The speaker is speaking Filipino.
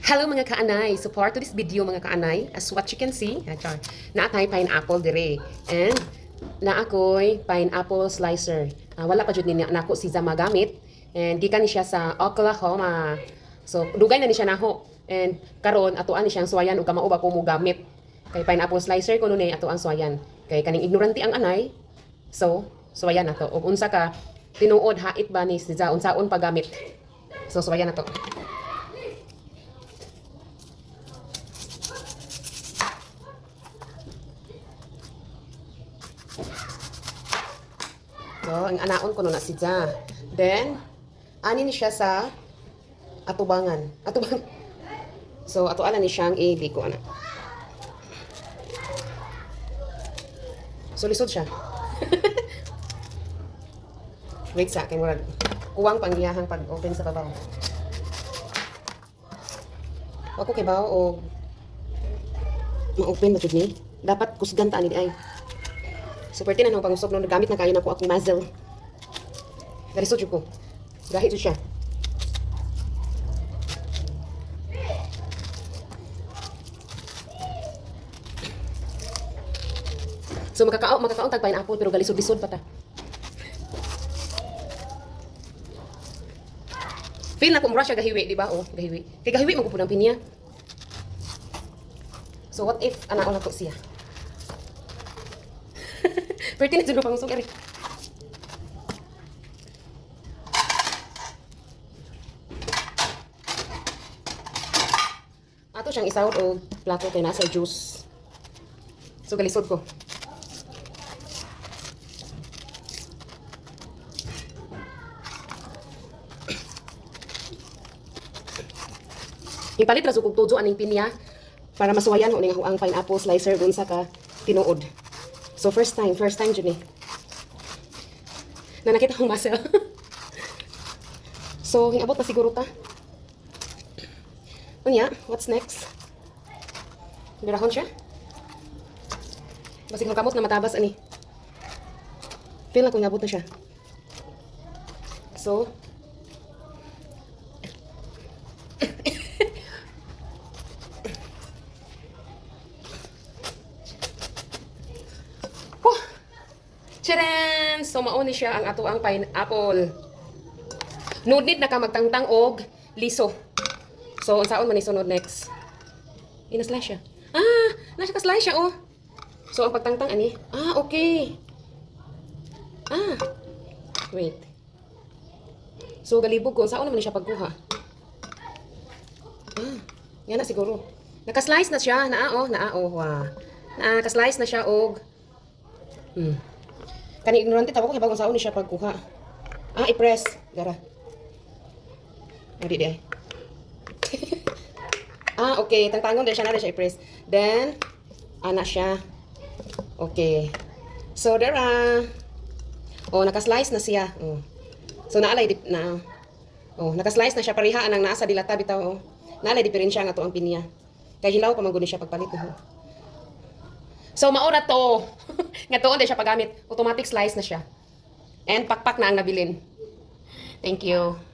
Hello mga kaanay! For to this video mga kaanay, as what you can see, na atay pineapple dire. And na ako'y pineapple slicer. Ah, wala pa jud ni nako si Zama gamit. And gikan siya sa Oklahoma. So dugay na ni siya naho. And karon atuan ni siyang suwayan ug kamao ba ko mo gamit. Kay pineapple slicer kuno ni ato ang suwayan. Kay kaning ignorante ang anay. So suwayan na to. Ug unsa ka tinuod hait ba ni si unsaon paggamit. So suwayan na So, ang anaon ko no na si Ja. Then, ani ni siya sa atubangan. Atubangan. So, atuan na ni siyang iliko ana. So, lisod siya. Wait sa akin, murag. Kuwang panggiyahang pag-open sa babaw. Ako kay bawo o ma-open ba jud ni? Dapat kusgan ta ani ay. Super tinan ako pangusok nung nagamit na kayo na ko akong muzzle. Darisod jud ko. Gahit siya. So makakao makakaon tag pineapple pero galisod-lisod pa ta. Feel na ko mura siya gahiwi, di ba? Oh, gahiwi. Kay gahiwi mo ko po ng pinya. So what if anaon na to siya? Pwede na dyan pang usok, Eric. Ato siyang isawot o plato kay nasa juice. So galisod ko. Ipalit ra sukog tudzo aning pinya para masuwayan mo ning ang pineapple slicer dun sa ka tinuod. So first time, first time jud ni. Na nakita kong muscle. so hingabot na siguro ta. Unya, what's next? Birahon siya. Basig kamot na matabas ani. Feel na kung ngabot na siya. So, Charan! So, mauni siya ang ato ang pineapple. Nudnid na ka magtangtang og liso. So, unsaon man ni sunod next? Ina-slice siya. Ah! Nasa ka-slice siya, oh. So, ang pagtangtang ani? Ah, okay. Ah. Wait. So, galibog ko. Saan naman ni siya pagkuha? Ah. Yan na siguro. Naka-slice na siya. Naa, oh. Naa, oh. Wow. Naka-slice na siya, og Hmm. Kani ignorante tawo ko kay bagong saon ni siya pagkuha. Ah, i-press. Gara. Adi di ah, okay. Tangtangon din siya na siya i-press. Then, ana siya. Okay. So, dara. Oh, naka-slice na siya. Oh. So, naalay dip na. Oh, naka-slice na siya pariha anang naa sa dilata bitaw. Oh. Naalay diferensya nga to ang pinya. Kay hilaw pa man siya pagpalit. Oh. So, mauna to. Nga tuon din siya paggamit. Automatic slice na siya. And pakpak na ang nabilin. Thank you.